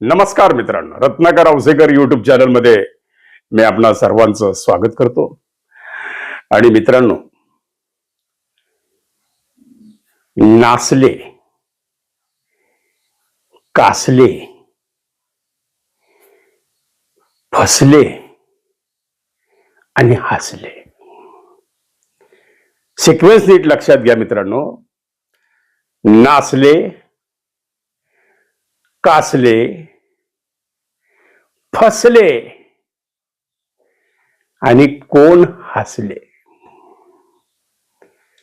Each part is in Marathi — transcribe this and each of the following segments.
नमस्कार मित्रांनो रत्नाकर औसेकर युट्यूब चॅनलमध्ये मी आपणा सर्वांचं स्वागत करतो. आणि मित्रांनो नाचले कासले फसले आणि हसले. सिक्वेन्स नीट लक्षात घ्या मित्रांनो. नाचले कासले फसले आणि कोण हसले?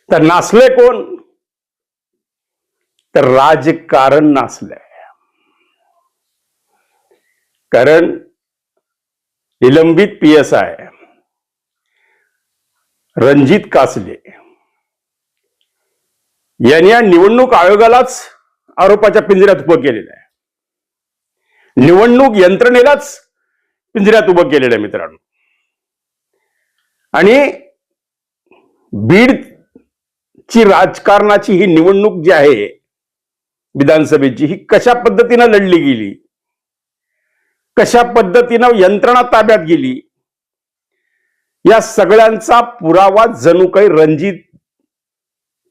तर नाचले कोण? तर राजकारण नाचलंय कारण निलंबित P S I Ranjit Kasle यांनी या निवडणूक आयोगालाच आरोपाच्या पिंजऱ्यात उभं केलेलं आहे. निवडणूक यंत्रणेलाच पिंजऱ्यात उभं केलेलं आहे मित्रांनो. आणि बीड ची राजकारणाची ही निवडणूक जी आहे विधानसभेची ही कशा पद्धतीनं लढली गेली? कशा पद्धतीनं यंत्रणा ताब्यात गेली? या सगळ्यांचा पुरावा जणू काही रणजित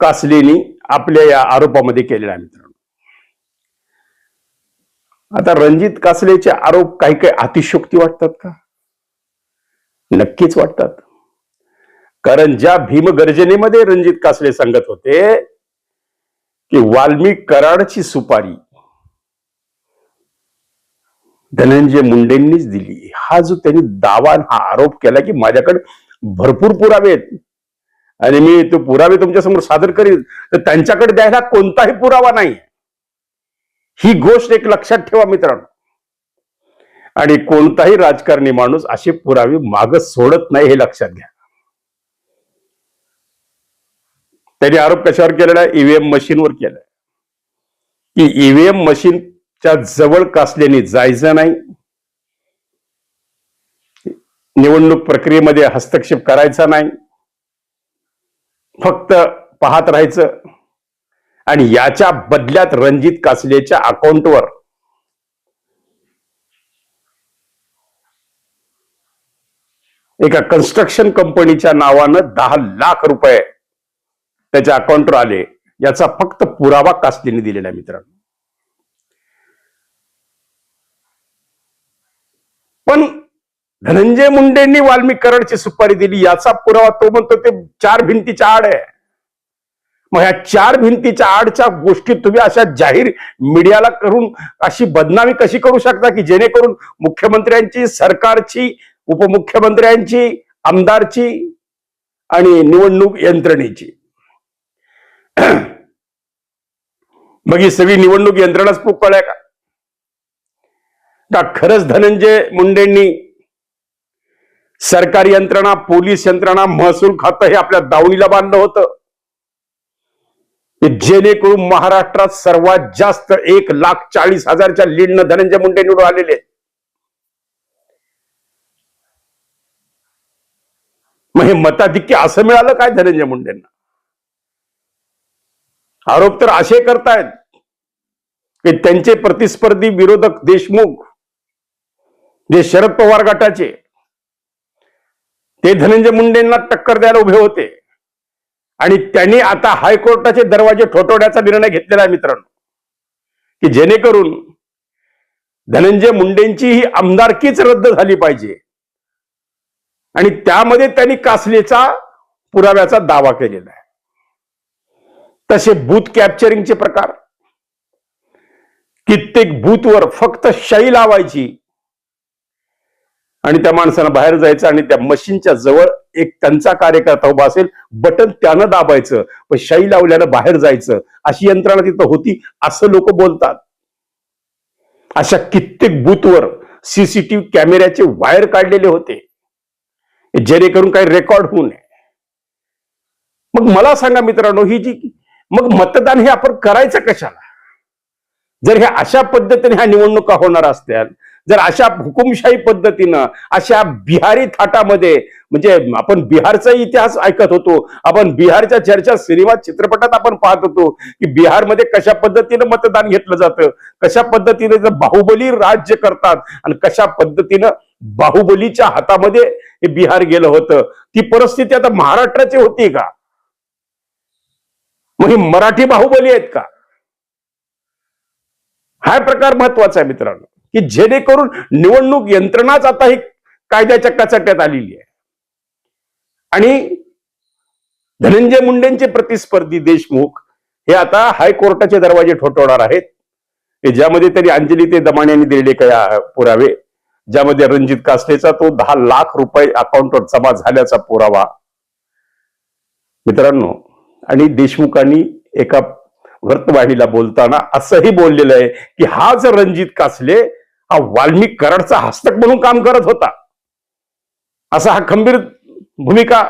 कासलेनी आपल्या या आरोपामध्ये केलेला आहे मित्रांनो. आता रणजित कासलेचे आरोप काही काही अतिशोक्ती वाटतात का? नक्कीच वाटतात. कारण ज्या भीमगर्जनेमध्ये रणजित कासले सांगत होते की वाल्मिक कराडची सुपारी धनंजय मुंडेंनीच दिली. हा जो त्यांनी दावा हा आरोप केला की माझ्याकडे भरपूर पुरावे आहेत. आणि मी तो पुरावे तुमच्यासमोर सादर करीन तर त्यांच्याकडे द्यायला कोणताही पुरावा नाही. ही गोष्ट एक लक्षात ठेवा मित्रांनो. आणि कोणताही राजकारणी माणूस असे पुरावे माग सोडत नाही हे लक्षात घ्या. त्यांनी आरोप कशावर केलेला? आहे ईव्हीएम मशीनवर केलाय. की ईव्हीएम मशीनच्या जवळ कासल्याने जायचं नाही. निवडणूक प्रक्रियेमध्ये हस्तक्षेप करायचा नाही. फक्त पाहत राहायचं. आणि याच्या बदल्यात रणजित कासलेच्या अकाउंटवर एका कन्स्ट्रक्शन कंपनीच्या नावानं दहा लाख रुपये त्याच्या अकाउंटवर आले. याचा फक्त पुरावा कासलेने दिलेला आहे मित्रांनो. पण धनंजय मुंडेंनी वाल्मिक कराडची सुपारी दिली याचा पुरावा तो म्हणतो ते चार भिंतीच्या आड आहे. मग ह्या चार भिंतीच्या आडच्या गोष्टी तुम्ही अशा जाहीर मीडियाला करून अशी बदनामी कशी करू शकता की जेणेकरून मुख्यमंत्र्यांची सरकारची उपमुख्यमंत्र्यांची आमदारची आणि निवडणूक यंत्रणेची? मग ही सगळी निवडणूक यंत्रणाच पोकळ आहे का? का खरंच धनंजय मुंडेंनी सरकारी यंत्रणा पोलीस यंत्रणा महसूल खातं हे आपल्या दावणीला बांधलं होतं. जेणेकरून महाराष्ट्रात सर्वात जास्त एक लाख चाळीस हजारच्या लीडनं धनंजय मुंडे निवडून आलेले मग हे मताधिक्य असं मिळालं काय धनंजय मुंडेंना? आरोप तर असे करतायत की त्यांचे प्रतिस्पर्धी विरोधक देशमुख जे शरद पवार गटाचे ते धनंजय मुंडेंना टक्कर द्यायला उभे होते. आणि त्यांनी आता हायकोर्टाचे दरवाजे ठोठवण्याचा निर्णय घेतलेला आहे मित्रांनो. की जेणेकरून धनंजय मुंडेंची ही आमदारकीच रद्द झाली पाहिजे. आणि त्यामध्ये त्यांनी कासलीचा पुराव्याचा दावा केलेला आहे. तसे बूथ कॅप्चरिंगचे प्रकार. कित्येक बूथवर फक्त शाई लावायची. आणि त्या माणसाला बाहेर जायचं आणि त्या मशीनच्या जवळ एक त्यांचा कार्यकर्ता उभा असेल बटन त्यानं दाबायचं पण शाई लावल्यानं बाहेर जायचं. अशी यंत्रणा तिथं होती असं लोक बोलतात. अशा कित्येक बूथवर सीसीटीव्ही कॅमेऱ्याचे वायर काढलेले होते. जेणेकरून काही रेकॉर्ड होऊ नये. मग मला सांगा मित्रांनो ही जी मग मतदान हे आपण करायचं कशाला? जर हे अशा पद्धतीने ह्या निवडणुका होणार असत्या जर अशा हुकुमशाही पद्धतीनं अशा बिहारी थाटामध्ये म्हणजे आपण बिहारचा इतिहास ऐकत होतो आपण बिहारच्या चर्चा सिनेमा चित्रपटात आपण पाहत होतो की बिहारमध्ये कशा पद्धतीनं मतदान घेतलं जातं कशा पद्धतीने बाहुबली राज्य करतात आणि कशा पद्धतीनं बाहुबलीच्या हातामध्ये हे बिहार गेलं होतं. ती परिस्थिती आता महाराष्ट्राची होती का? मग ही मराठी बाहुबली आहेत का? हा प्रकार महत्त्वाचा आहे मित्रांनो. की जेणेकरून निवडणूक यंत्रणाच आता ही कायद्याच्या कचाट्यात आलेली आहे. आणि धनंजय मुंडेंचे प्रतिस्पर्धी देशमुख हे आता हायकोर्टाचे दरवाजे ठोठवणार आहेत. ज्यामध्ये त्यांनी अंजली ते दमाणे यांनी दिलेले काही पुरावे ज्यामध्ये रणजित कासलेचा तो दहा लाख रुपये अकाउंटवर जमा झाल्याचा पुरावा. मित्रांनो आणि देशमुखांनी एका वृत्तवाहिनीला बोलताना असंही बोललेलं आहे की हा जर रणजित कासले हा वाल्मिक कराडचा हस्तक म्हणून काम करत होता. असा हा खंबीर भूमिका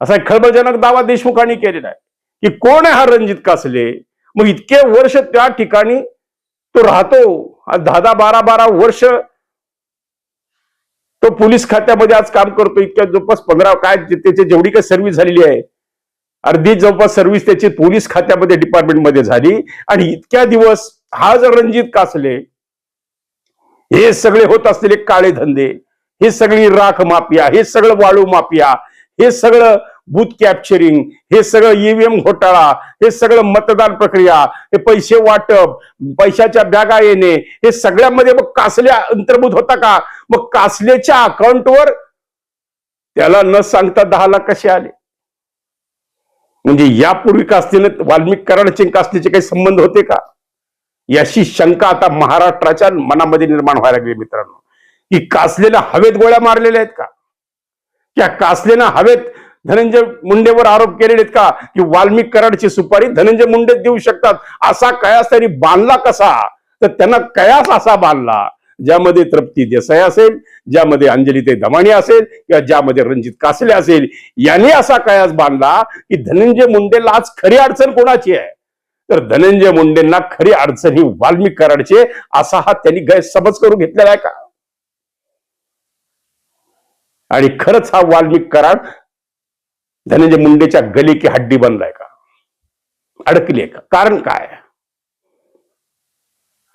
असा एक खळबळजनक दावा देशमुखांनी केलेला आहे. की कोण आहे हा रणजित कासले? मग इतके वर्ष त्या ठिकाणी तो राहतो दहा दहा बारा बारा वर्ष तो पोलीस खात्यामध्ये आज काम करतो. इतक्या जवळपास पंधरा काय त्याची जेवढी काही सर्व्हिस झालेली आहे अर्धी जवळपास सर्व्हिस त्याची पोलीस खात्यामध्ये डिपार्टमेंटमध्ये झाली. आणि इतक्या दिवस हा जर रणजित कासले हे सगळे होत असलेले काळे धंदे हे सगळी राख माफिया हे सगळं वाळू माफिया हे सगळं बूथ कॅप्चरिंग हे सगळं ईव्हीएम घोटाळा हे सगळं मतदान प्रक्रिया हे पैसे वाटप पैशाच्या बॅगा येणे हे सगळ्यामध्ये मग कासल्या अंतर्भूत होता का? मग कासलेच्या अकाउंटवर त्याला न सांगता दहा लाख कसे आले? म्हणजे यापूर्वी कासलेनं वाल्मिक कराडचे कासलेचे काही संबंध होते का? याची शंका आता महाराष्ट्राच्या मनामध्ये निर्माण व्हायला लागली मित्रांनो. की कासलेला हवेत गोळ्या मारलेल्या आहेत का? त्या कासलेनं हवेत धनंजय मुंडेवर आरोप केलेले आहेत का? की वाल्मिक कराडची सुपारी धनंजय मुंडे देऊ शकतात? असा कयास त्यांनी बांधला कसा? तर त्यांना कयास असा बांधला? ज्यामध्ये तृप्ती देसाई असेल ज्यामध्ये अंजली ते दमाणी असेल किंवा ज्यामध्ये रणजित कासले असेल यांनी असा कयास बांधला की धनंजय मुंडेला आज खरी अडचण कोणाची आहे? तर धनंजय मुंडेंना खरी अडचण ही वाल्मिक कराडचे असा हा त्यांनी गैरसमज करून घेतलेला आहे का? आणि खरंच हा वाल्मिक कराड धनंजय मुंडेच्या गली की हड्डी बनलाय का? अडकली आहे का? कारण काय?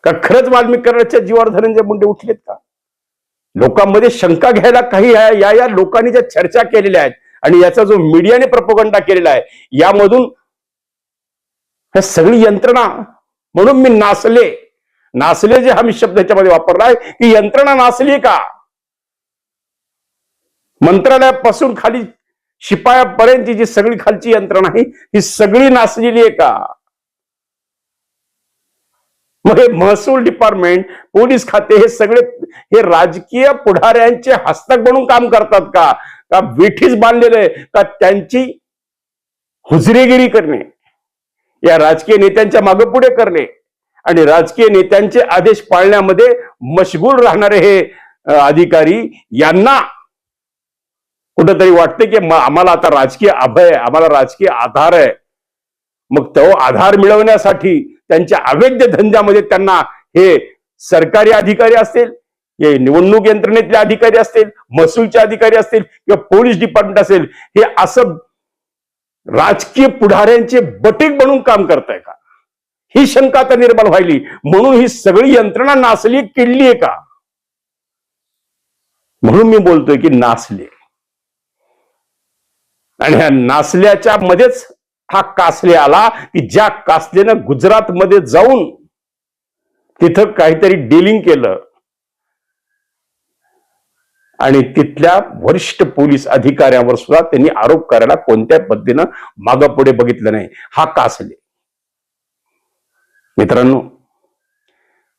का खरंच वाल्मिक कराडच्या जीवावर धनंजय मुंडे उठलेत का? लोकांमध्ये शंका घ्यायला काही आहे या या लोकांनी ज्या चर्चा केलेल्या आहेत आणि याचा जो मीडियाने प्रपोगंडा केलेला आहे यामधून हे सगळी यंत्रणा म्हणून मी नाचले नाचले जे हा मी शब्द याच्यामध्ये वापरलाय की यंत्रणा नाचली का? मंत्रालयापासून खाली शिपायापर्यंतची जी सगळी खालची यंत्रणा आहे ही सगळी नाचलेली आहे का? मग हे महसूल डिपार्टमेंट पोलीस खाते हे सगळे हे राजकीय पुढाऱ्यांचे हस्तक म्हणून काम करतात का? का वेठीच बांधलेलं आहे? का त्यांची हुजरेगिरी करणे? या राजकीय नेत्यांच्या मागे पुढे करणे आणि राजकीय नेत्यांचे आदेश पाळण्यामध्ये मशगूल राहणारे हे अधिकारी यांना कुठंतरी वाटते की आम्हाला आता राजकीय अभय आहे, आम्हाला राजकीय आधार आहे. मग तो आधार मिळवण्यासाठी त्यांच्या अवैध धंद्यामध्ये त्यांना हे सरकारी अधिकारी असतील हे निवडणूक यंत्रणेतले अधिकारी असतील महसूलचे अधिकारी असतील किंवा पोलीस डिपार्टमेंट असेल हे असं राजकीय पुढाऱ्यांचे बटीक बनून काम करताय का? ही शंका आता निर्माण व्हायली. म्हणून ही सगळी यंत्रणा नासली किडली आहे का? म्हणून मी बोलतोय की नासले. आणि ह्या नासल्याच्या मध्येच हा कासले आला की ज्या कासलेनं गुजरात मध्ये जाऊन तिथं काहीतरी डिलिंग केलं आणि तिथल्या वरिष्ठ पोलीस अधिकाऱ्यांवर सुद्धा त्यांनी आरोप करायला कोणत्या पद्धतीनं मागपुढे बघितलं नाही. हा कासले. मित्रांनो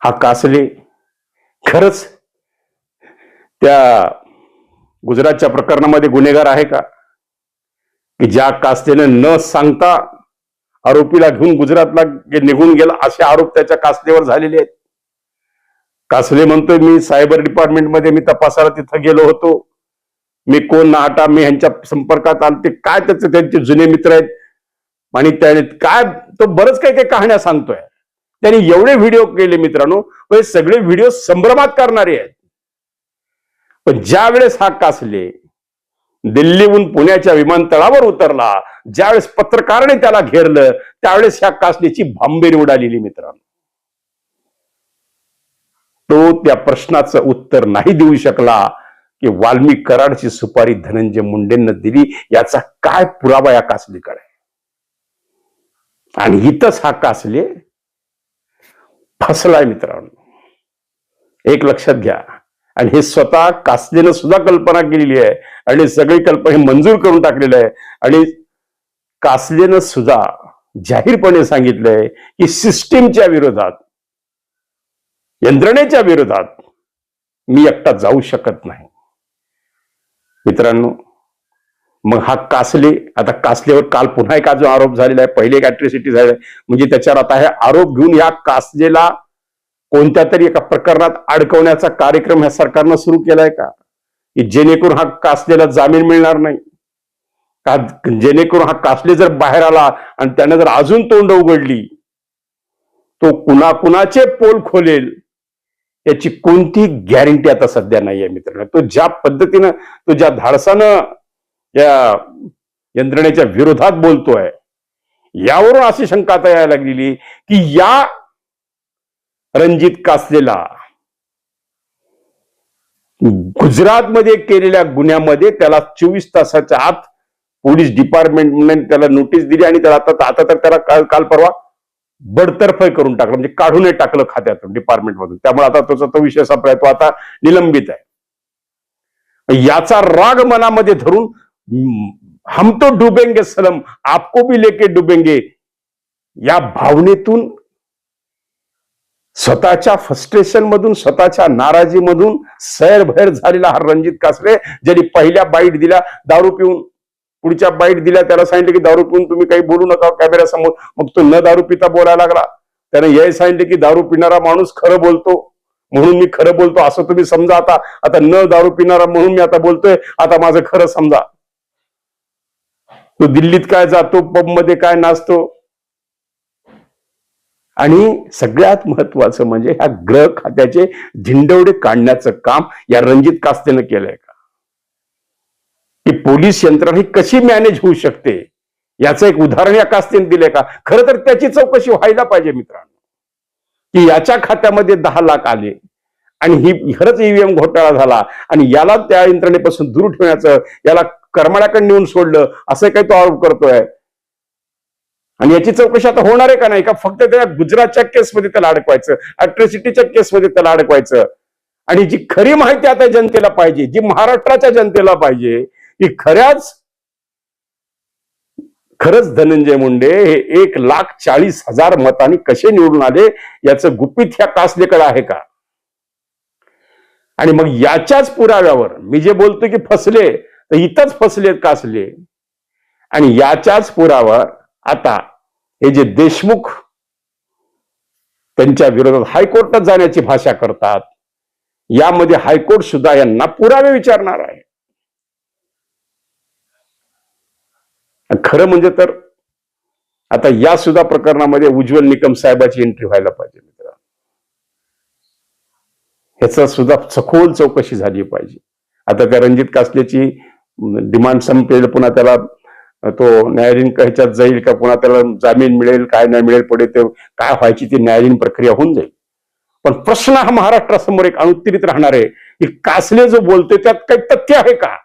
हा कासले खरंच त्या गुजरातच्या प्रकरणामध्ये गुन्हेगार आहे का? की ज्या कासलेनं न सांगता आरोपीला घेऊन गुजरातला निघून गेला असे आरोप त्याच्या कासलेवर झालेले आहेत? कासले म्हणतोय मी सायबर डिपार्टमेंटमध्ये मी तपासाला तिथं गेलो होतो. मी कोण नाटा मी ह्यांच्या संपर्कात आलो. ते काय त्याचे त्यांचे जुने मित्र आहेत. आणि त्याने काय तो बरंच काही काही कहाण्या सांगतोय. त्यांनी एवढे व्हिडिओ केले मित्रांनो. हे सगळे व्हिडिओ संभ्रमात करणारे आहेत. पण ज्या वेळेस हा कासले दिल्लीहून पुण्याच्या विमानतळावर उतरला ज्यावेळेस पत्रकाराने त्याला घेरलं त्यावेळेस ह्या कासलेची भांबेरी उडालेली मित्रांनो. तो त्या प्रश्नाचं उत्तर नाही देऊ शकला की वाल्मिक कराडची सुपारी धनंजय मुंडेंना दिली याचा काय पुरावा या कासलीकडे? आणि इथंच हा कासले फसलाय मित्रांनो. एक लक्षात घ्या. आणि हे स्वतः कासलेनं सुद्धा कल्पना केलेली आहे. आणि सगळी कल्पना हे मंजूर करून टाकलेलं आहे. आणि कासलेनं सुद्धा जाहीरपणे सांगितलंय की सिस्टीमच्या विरोधात यंत्रणेच्या विरोधात मी एकटा जाऊ शकत नाही. मित्रांनो मग हा कासले आता कासलेवर काल पुन्हा एक जो आरोप झालेला आहे पहिले एक अॅट्रिसिटी झालेला आहे. म्हणजे त्याच्यावर आता हे आरोप घेऊन या कासलेला कोणत्या तरी एका प्रकरणात अडकवण्याचा कार्यक्रम ह्या सरकारनं सुरू केलाय का? की जेणेकरून हा कासलेला जामीन मिळणार नाही? का जेणेकरून हा कासले जर बाहेर आला आणि त्याने जर अजून तोंड उघडली तो कुणा कुणाचे पोल खोलेल याची कोणती गॅरंटी आता सध्या नाहीये मित्रांनो. तो ज्या पद्धतीनं तो ज्या धाडसानं या यंत्रणेच्या विरोधात बोलतोय यावरून अशी शंका आता यायला लागलेली की या रणजित कासलेला गुजरातमध्ये केलेल्या गुन्ह्यामध्ये त्याला चोवीस तासाच्या आत पोलीस डिपार्टमेंटने त्याला नोटीस दिली आणि त्याला आता आता तर त्याला काल काल परवा बडतर्फे करून टाकलं म्हणजे काढूनही टाकलं खात्यातून डिपार्टमेंट मधून त्यामुळे आता त्याचा तो विषय संपलाय तो आता निलंबित आहे. याचा राग मनामध्ये धरून हम तो डुबेंगे सलम आपको भी लेके डुबेंगे या भावनेतून स्वतःच्या फ्रस्ट्रेशन मधून स्वतःच्या नाराजीमधून सैरभैर झालेला हा रणजित कासरे ज्यांनी पहिल्या बाईट दिला दारू पिऊन पुढच्या बाईट दिल्या त्याला सांगितलं की दारू पिऊन तुम्ही काही बोलू नका कॅमेऱ्यासमोर. मग तो न दारू पिता बोलायला लागला. त्याने हे सांगितले की दारू पिणारा माणूस खरं बोलतो. म्हणून मी खरं बोलतो असं तुम्ही समजा आता. आता न दारू पिणारा म्हणून मी आता बोलतोय आता माझं खरं समजा. तो दिल्लीत काय जातो पबमध्ये काय नाचतो? आणि सगळ्यात महत्वाचं म्हणजे ह्या ग्रह खात्याचे झिंडवडे काढण्याचं काम या रणजित कास्तेनं केलंय का? की पोलीस यंत्रणा ही कशी मॅनेज होऊ शकते? याचं एक उदाहरण या कास्तीन दिलंय का? खरं तर त्याची चौकशी व्हायला पाहिजे मित्रांनो. की याच्या खात्यामध्ये दहा लाख आले आणि ही खरंच ईव्हीएम घोटाळा झाला आणि याला त्या यंत्रणेपासून दूर ठेवण्याचं याला करमाळ्याकडे नेऊन सोडलं असं काही तो आरोप करतोय. आणि याची चौकशी आता होणार आहे का नाही? का फक्त त्या गुजरातच्या केसमध्ये त्याला अडकवायचं अट्रॉसिटीच्या केसमध्ये त्याला अडकवायचं? आणि जी खरी माहिती आता जनतेला पाहिजे जी महाराष्ट्राच्या जनतेला पाहिजे की खऱ्याच खरंच धनंजय मुंडे हे एक लाख चाळीस हजार मतांनी कसे निवडून आले याचं गुपित ह्या कासलेकडे आहे का? आणि मग याच्याच पुराव्यावर मी जे बोलतो की फसले तर इथंच फसलेत कासले. आणि याच्याच पुरावर आता हे जे देशमुख त्यांच्या विरोधात हायकोर्टात जाण्याची भाषा करतात यामध्ये हायकोर्ट सुद्धा यांना पुरावे विचारणार आहे. खरं म्हणजे तर आता या सुद्धा प्रकरणामध्ये उज्ज्वल निकम साहेबाची एंट्री व्हायला पाहिजे मित्र ह्याचा सुद्धा सखोल चौकशी झाली पाहिजे. आता त्या रणजित कासलेची डिमांड संपेल पुन्हा त्याला तो न्यायालयीन ह्याच्यात जाईल का पुन्हा त्याला जामीन मिळेल काय नाही मिळेल पुढे ते काय व्हायची ती न्यायालयीन प्रक्रिया होऊन जाईल. पण प्रश्न हा महाराष्ट्रासमोर एक अनुत्तरित राहणार आहे की कासले जो बोलते त्यात काही तथ्य आहे का?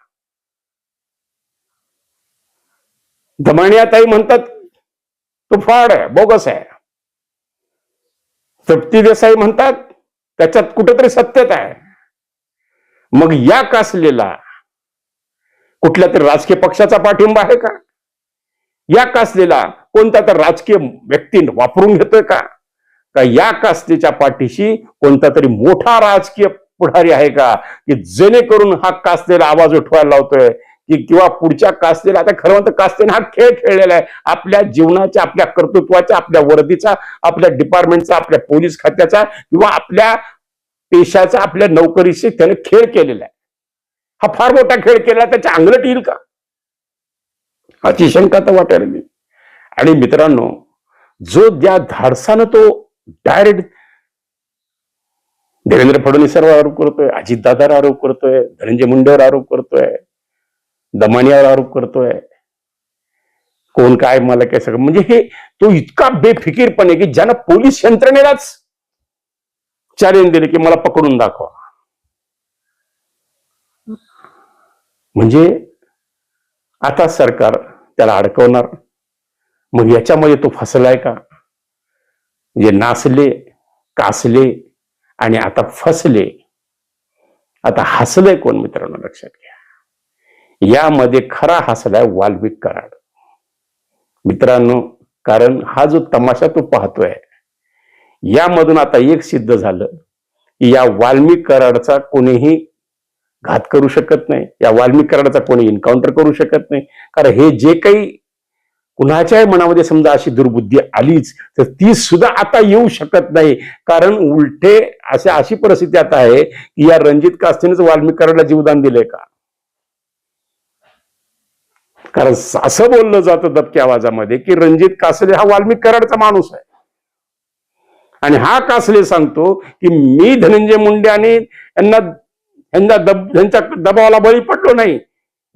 धमाणियाताई म्हणतात तो फ्रॉड आहे बोगस आहे. तृप्ती देसाई म्हणतात त्याच्यात कुठेतरी सत्यता आहे. मग या कासलेला कुठल्या तरी राजकीय पक्षाचा पाठिंबा आहे का? या कासलेला कोणता तर राजकीय व्यक्ती वापरून घेतोय का? का या कासलेच्या पाठीशी कोणता तरी मोठा राजकीय पुढारी आहे का? की जेणेकरून हा कासलेला आवाज उठवायला लावतोय? की किंवा पुढच्या कास्तेला आता खरं म्हणतं कास्तेने हा खेळ खेळलेला आहे. आपल्या जीवनाच्या आपल्या कर्तृत्वाच्या आपल्या वर्दीचा आपल्या डिपार्टमेंटचा आपल्या पोलीस खात्याचा किंवा आपल्या पेशाचा आपल्या नोकरीशी त्याने खेळ केलेला आहे. हा फार मोठा खेळ केला त्याच्या अंगलट येईल का? अशी शंका तर वाटायला मी आणि मित्रांनो जो ज्या धाडसानं तो डायरेक्ट देवेंद्र फडणवीसांवर आरोप करतोय अजितदादावर आरोप करतोय धनंजय मुंडेवर आरोप करतोय दमानियावर आरोप करतोय. कोण काय मला काय सगळं म्हणजे हे तो इतका बेफिकीरपणे की ज्यानं पोलीस यंत्रणेलाच चॅलेंज दिले की मला पकडून दाखवा. म्हणजे आता सरकार त्याला अडकवणार. मग याच्यामध्ये तो फसलाय का? म्हणजे नाचले कासले आणि आता फसले. आता हसलंय कोण मित्रांनो लक्षात घ्या. यामध्ये खरा हसलाय वाल्मिक कराड. मित्रांनो कारण हा जो तमाशा तो पाहतोय यामधून आता एक सिद्ध झालं की या वाल्मिक कराडचा कोणीही घात करू शकत नाही या वाल्मिक कराडाचा कोणी एन्काउंटर करू शकत नाही. कारण हे जे काही कुणाच्याही मनामध्ये समजा अशी दुर्बुद्धी आलीच तर ती सुद्धा आता येऊ शकत नाही. कारण उलटे अशा अशी परिस्थिती आता आहे की या रणजित कास्तीनेच वाल्मिक कराडला जीवदान दिलंय का? कारण असं बोललं जातं दबक्या आवाजामध्ये की रणजित कासले हा वाल्मिक कराडचा माणूस आहे. आणि हा कासले सांगतो की मी धनंजय मुंडे आणि यांना यांना दब यांच्या दबावाला बळी पडलो नाही.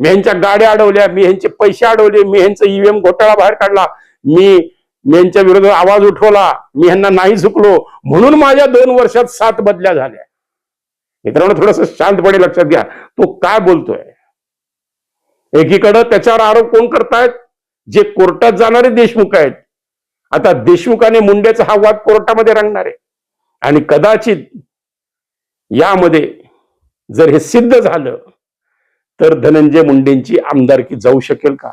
मी ह्यांच्या गाड्या अडवल्या मी ह्यांचे पैसे अडवले मी ह्यांचा ईव्हीएम घोटाळा बाहेर काढला मी मी यांच्या विरोधात आवाज उठवला मी ह्यांना नाही झुकलो. म्हणून माझ्या दोन वर्षात सात बदल्या झाल्या. मित्रांनो थोडस शांतपणे लक्षात घ्या. तो काय बोलतोय? एकीकडं त्याच्यावर आरोप कोण करतायत? जे कोर्टात जाणारे देशमुख आहेत. आता देशमुख आणि मुंडेचा हा वाद कोर्टामध्ये रंगणार आहे. आणि कदाचित यामध्ये जर हे सिद्ध झालं तर धनंजय मुंडेंची आमदारकी जाऊ शकेल का?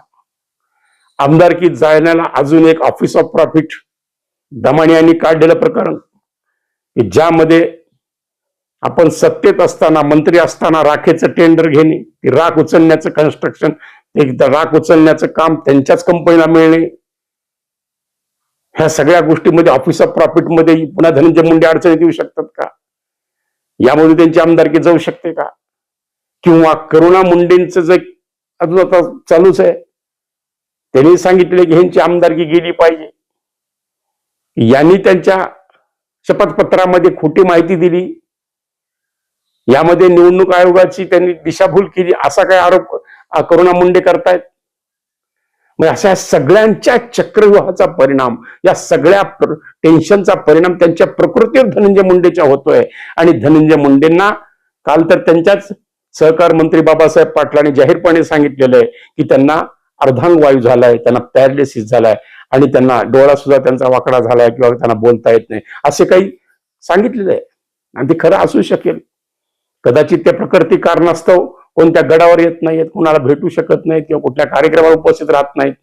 आमदारकी जाण्याला अजून एक ऑफिस ऑफ प्रॉफिट दमाणी यांनी काढलेलं प्रकरण की ज्यामध्ये आपण सत्तेत असताना मंत्री असताना राखेचं टेंडर घेणे ती राख उचलण्याचं कन्स्ट्रक्शन एकदा राख उचलण्याचं काम त्यांच्याच कंपनीला मिळणे. ह्या सगळ्या गोष्टीमध्ये ऑफिस ऑफ प्रॉफिटमध्ये पुन्हा धनंजय मुंडे अडचणीत येऊ शकतात का? यामध्ये त्यांची आमदारकी जाऊ शकते का? किंवा करुणा मुंडेंचं जे अजून आता चालूच आहे त्यांनी सांगितले की ह्यांची आमदारकी गेली पाहिजे. यांनी त्यांच्या शपथपत्रामध्ये खोटी माहिती दिली. यामध्ये निवडणूक आयोगाची त्यांनी दिशाभूल केली असा काय आरोप करुणा मुंडे करतायत. मग अशा सगळ्यांच्या चक्रव्यूहाचा परिणाम या सगळ्या टेन्शनचा परिणाम त्यांच्या प्रकृतीवर धनंजय मुंडेच्या होतोय. आणि धनंजय मुंडेंना काल तर त्यांच्याच सहकार मंत्री बाबासाहेब पाटलांनी जाहीरपणे सांगितलेलं आहे की त्यांना अर्धांग वायू झालाय त्यांना पॅरालिसिस झालाय आणि त्यांना डोळा सुद्धा त्यांचा वाकडा झालाय किंवा त्यांना बोलता येत नाही असे काही सांगितलेलं आहे आणि ते खरं असू शकेल. कदाचित त्या प्रकृती कारणास्तव कोणत्या गडावर येत नाहीत कुणाला भेटू शकत नाहीत किंवा कुठल्या कार्यक्रमाला उपस्थित राहत नाहीत.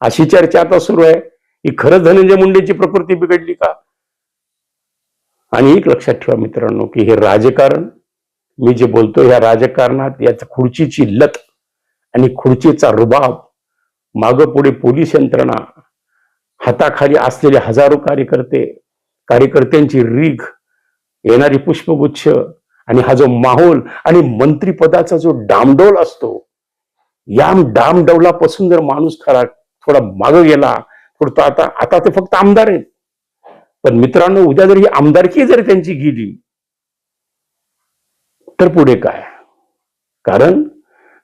अशी चर्चा आता सुरू आहे. की खरंच धनंजय मुंडेची प्रकृती बिघडली का? आणि एक लक्षात ठेवा मित्रांनो की हे राजकारण मी जे बोलतो ह्या राजकारणात याच खुर्चीची लत आणि खुर्चीचा रुबाब मागं पुढे पोलीस यंत्रणा हाताखाली असलेले हजारो कार्यकर्ते कार्यकर्त्यांची रीघ येणारी पुष्पगुच्छ आणि हा जो माहोल आणि मंत्रीपदाचा जो डामडोल असतो या डामडौलापासून जर माणूस खरा थोडा मागं गेला थोडं तो आता आता ते फक्त आमदार आहेत. पण मित्रांनो उद्या जर ही आमदारकी जर त्यांची गेली तर पुढे काय? कारण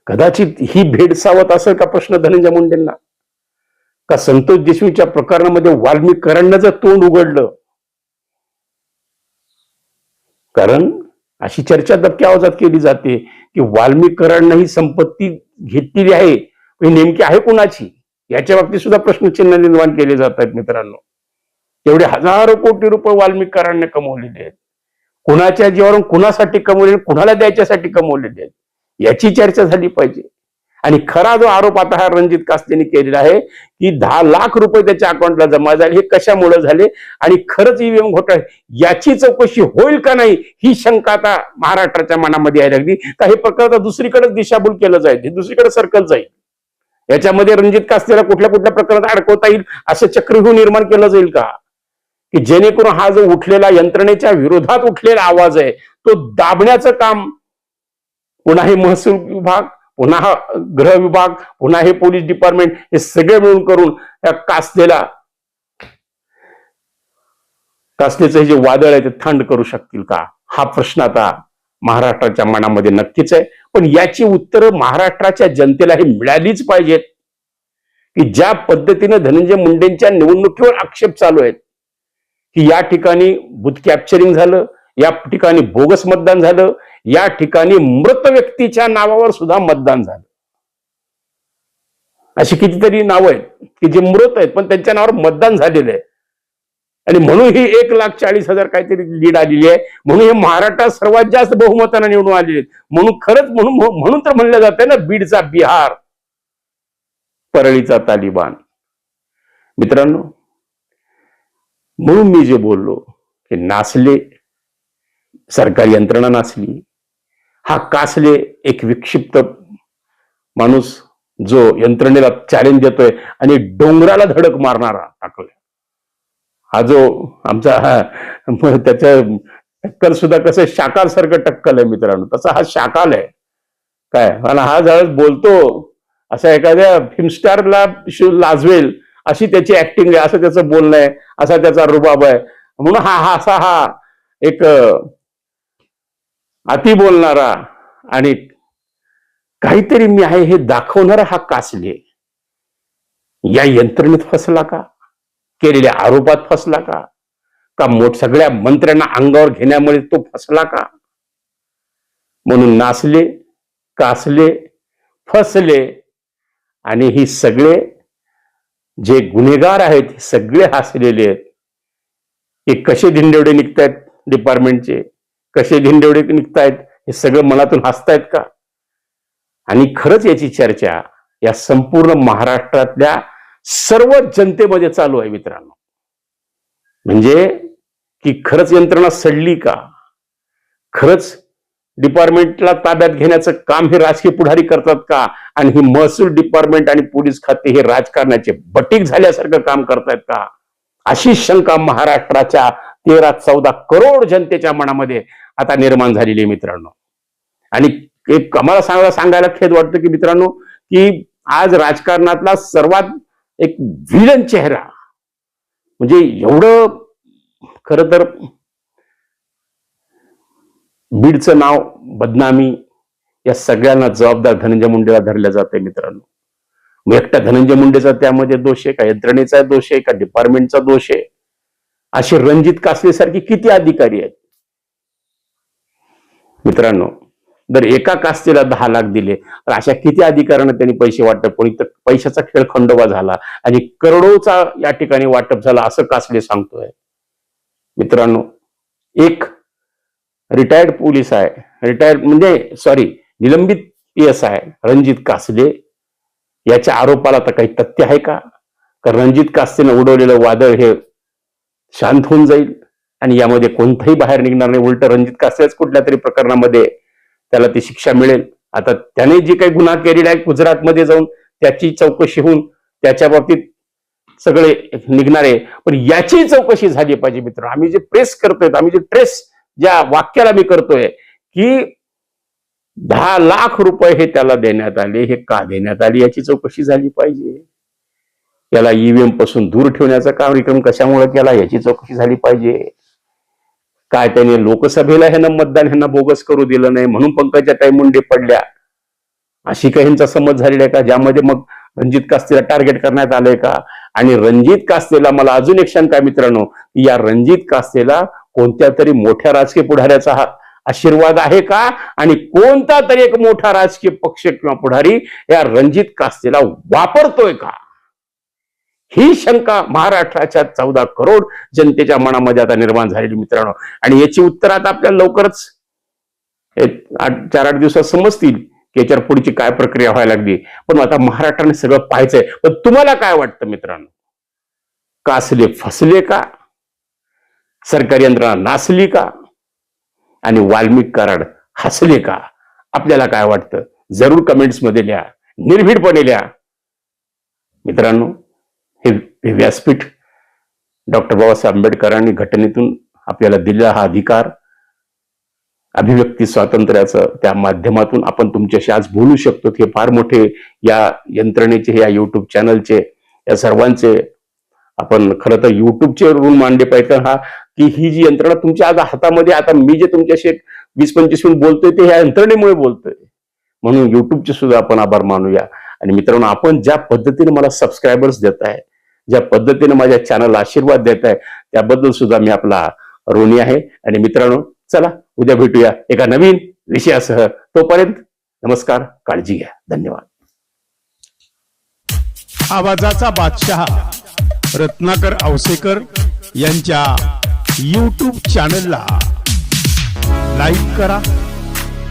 कदाचित ही भेडसावत असेल का प्रश्न धनंजय मुंडेंना? का संतोष देशमुखच्या प्रकरणामध्ये वाल्मिकरांना जर तोंड उघडलं? कारण अशी चर्चा दबक्या आवाजात केली जाते की वाल्मिकरांना ही संपत्ती घेतलेली आहे. ही नेमकी आहे कुणाची? याच्या बाबतीत सुद्धा प्रश्नचिन्ह निर्माण केले जात आहेत मित्रांनो. एवढे हजारो कोटी रुपये वाल्मिकरांनी कमवलेले आहेत. कुणाच्या जीवावरून कुणासाठी कमवलेले कुणाला द्यायच्यासाठी कमवलेले आहेत? याची चर्चा झाली पाहिजे. आणि खरा जो आरोप आता हा रणजित कास्तेने केलेला आहे की दहा लाख रुपये त्याच्या अकाउंटला जमा झाले हे कशामुळे झाले? आणि खरंच ईव्हीएम घोटाळे याची चौकशी होईल का नाही ही शंका आता महाराष्ट्राच्या मनामध्ये यायला लागली. का हे प्रकार आता दुसरीकडे दिशाभूल केलं जाईल हे दुसरीकडे सरकत जाईल? याच्यामध्ये रणजित कास्तेला कुठल्या कुठल्या प्रकारात अडकवता येईल असं चक्रव्यूह निर्माण केलं जाईल का? की जेणेकरून हा जो उठलेला यंत्रणेच्या विरोधात उठलेला आवाज आहे तो दाबण्याचं काम पुन्हा हे महसूल विभाग पुन्हा हा गृह विभाग पुन्हा हे पोलीस डिपार्टमेंट हे सगळे मिळून करून या कासलेला कासलेचं हे जे वादळ आहे ते थंड करू शकतील का? हा प्रश्न आता महाराष्ट्राच्या मनामध्ये नक्कीच आहे. पण याची उत्तरं महाराष्ट्राच्या जनतेला ही मिळालीच पाहिजेत. की ज्या पद्धतीनं धनंजय मुंडेंच्या निवडणुकीवर आक्षेप चालू आहेत की या ठिकाणी बुथ कॅप्चरिंग झालं या ठिकाणी बोगस मतदान झालं या ठिकाणी मृत व्यक्तीच्या नावावर सुद्धा मतदान झालं. अशी कितीतरी नावं आहेत की जे मृत आहेत पण त्यांच्या नावावर मतदान झालेलं आहे. आणि म्हणून ही एक लाख चाळीस हजार काहीतरी लीड आलेली आहे. म्हणून हे महाराष्ट्रात सर्वात जास्त बहुमतानं निवडून आलेले आहेत. म्हणून खरंच म्हणून म्हणून तर म्हणलं जात ना बीडचा बिहार परळीचा तालिबान. मित्रांनो म्हणून मी जे बोललो की नाचले सरकारी यंत्रणा नाचली हा कासले एक विक्षिप्त माणूस जो यंत्रणेला चॅलेंज देतोय आणि डोंगराला धडक मारणारा टाकलाय हा जो आमचा हा त्याचं टक्कल सुद्धा कसं शाकाल सारखं टक्कल आहे मित्रांनो. तसा हा शाकाल आहे. काय? आणि हा जळच बोलतो असा एखाद्या फिल्मस्टारला शो लाजवेल अशी त्याची ऍक्टिंग आहे असं त्याचं बोलणं आहे असा त्याचा रुबाब आहे. म्हणून हा हा असा हा एक अति बोलणारा आणि काहीतरी मी आहे हे दाखवणारा हा कासले या यंत्रणेत फसला का? केलेल्या आरोपात फसला का? का मोठ सगळ्या मंत्र्यांना अंगावर घेण्यामुळे तो फसला का? म्हणून नाचले कासले फसले आणि ही सगळे जे गुन्हेगार आहेत हे सगळे हसलेले आहेत. हे कसे धिंडेवडे निघतायत डिपार्टमेंटचे कसे धिंडेवडे निघतायत हे सगळं मनातून हसतायत का? आणि खरंच याची चर्चा या संपूर्ण महाराष्ट्रातल्या सर्व जनतेमध्ये चालू आहे मित्रांनो. म्हणजे की खरंच यंत्रणा सडली का? खरंच डिपार्टमेंटला ताब्यात घेण्याचं काम हे राजकीय पुढारी करतात का? आणि ही महसूल डिपार्टमेंट आणि पोलीस खाते हे राजकारणाचे बटीक झाल्यासारखं काम करतायत का? अशी शंका महाराष्ट्राच्या तेरा चौदा करोड जनतेच्या मनामध्ये आता निर्माण झालेली आहे मित्रांनो. आणि एक आम्हाला सांगायला सांगायला खेद वाटतं की मित्रांनो की आज राजकारणातला सर्वात एक विलन चेहरा म्हणजे एवढं खर तर बीडचं नाव बदनामी या सगळ्यांना जबाबदार धनंजय मुंडेला धरल्या जाते मित्रांनो. एकटा धनंजय मुंडेचा त्यामध्ये दोष आहे का? यंत्रणेचा दोष आहे का? डिपार्टमेंटचा दोष आहे? असे रणजित कासले सारखे किती अधिकारी आहेत? मित्रांनो जर एका कास्तेला दहा लाख दिले तर अशा किती अधिकाऱ्यांना त्यांनी पैसे वाटप कोणी तर पैशाचा खेळ खंडोबा झाला आणि करोडोचा या ठिकाणी वाटप झाला असं कासले सांगतोय. मित्रांनो एक रिटायर्ड पोलीस आहे. रिटायर्ड म्हणजे सॉरी निलंबित पी एस आहे रणजित कासले. याच्या आरोपाला तर काही तथ्य आहे का? का रणजित कासलेनं उडवलेलं वादळ हे शांत होऊन जाईल. आणि यामध्ये कोणतंही बाहेर निघणार नाही. उलट रणजित कसल्याच कुठल्या तरी प्रकरणामध्ये त्याला ती शिक्षा मिळेल. आता त्याने जी काही गुन्हा केलेला आहे गुजरातमध्ये जाऊन त्याची चौकशी होऊन त्याच्या बाबतीत सगळे निघणार आहे. पण याची चौकशी झाली पाहिजे मित्र. आम्ही जे प्रेस करतोय आम्ही जे ट्रेस ज्या वाक्याला मी करतोय की दहा लाख रुपये हे त्याला देण्यात आले हे का देण्यात आले याची चौकशी झाली पाहिजे. याला ईव्हीएमपासून दूर ठेवण्याचा कार्यक्रम कशामुळे केला याची चौकशी झाली पाहिजे. काय त्याने लोकसभेला ह्यानं मतदान ह्यांना बोगस करू दिलं नाही म्हणून पंकजा मुंडे पडल्या. अशी काही ह्यांचा समज झालेला आहे का? ज्यामध्ये मग रणजित कास्तेला टार्गेट करण्यात आलंय का? आणि रणजित कास्तेला मला अजून एक शंका आहे मित्रांनो या रणजित कास्तेला कोणत्या तरी मोठ्या राजकीय पुढाऱ्याचा हा आशीर्वाद आहे का? आणि कोणता तरी एक मोठा राजकीय पक्ष किंवा पुढारी या रणजित कास्तेला वापरतोय का? ही शंका महाराष्ट्राच्या चौदा करोड जनतेच्या मनामध्ये आता निर्माण झालेली मित्रांनो. आणि याची उत्तर आता आपल्याला लवकरच एक आठ चार आठ दिवसात समजतील की याच्यावर पुढची काय प्रक्रिया व्हायला लागली. पण आता महाराष्ट्राने सगळं पाहायचंय. पण तुम्हाला काय वाटतं मित्रांनो? कासले फसले का? सरकारी यंत्रणा नासली का? आणि वाल्मिक कराड हसले का? आपल्याला काय वाटतं? जरूर कमेंट्समध्ये लिहा. निर्भीडपणे लिहा. मित्रांनो हे व्यासपीठ डॉक्टर बाबासाहेब आंबेडकरांनी घटनेतून आपल्याला दिलेला हा अधिकार अभिव्यक्ती स्वातंत्र्याचं त्या माध्यमातून आपण तुमच्याशी आज बोलू शकतो. हे फार मोठे या यंत्रणेचे या युट्यूब चॅनलचे या सर्वांचे आपण खरं तर युट्यूबचे ऋण मांडले पाहिजे कारण हा की ही जी यंत्रणा तुमच्या आज हातामध्ये आता मी जे तुमच्याशी एक वीस पंचवीस मिनिट बोलतोय ते ह्या यंत्रणेमुळे बोलतोय. म्हणून युट्यूबचे सुद्धा आपण आभार मानूया. आणि मित्रांनो आपण ज्या पद्धतीने मला सबस्क्रायबर्स देत आहे ज्या पद्धतीने माझ्या चॅनलला आशीर्वाद देत आहे त्याबद्दल सुद्धा मी आपला ऋणी आहे. आणि मित्रांनो चला उद्या भेटूया एका नवीन विषयासह. तोपर्यंत नमस्कार काळजी घ्या. धन्यवाद. आवाजाचा बादशहा रत्नाकर औसेकर यांच्या यूट्यूब चॅनलला लाईक करा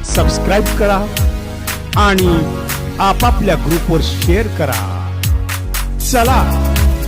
सबस्क्राईब करा आणि आपापल्या ग्रुपवर शेअर करा. चला.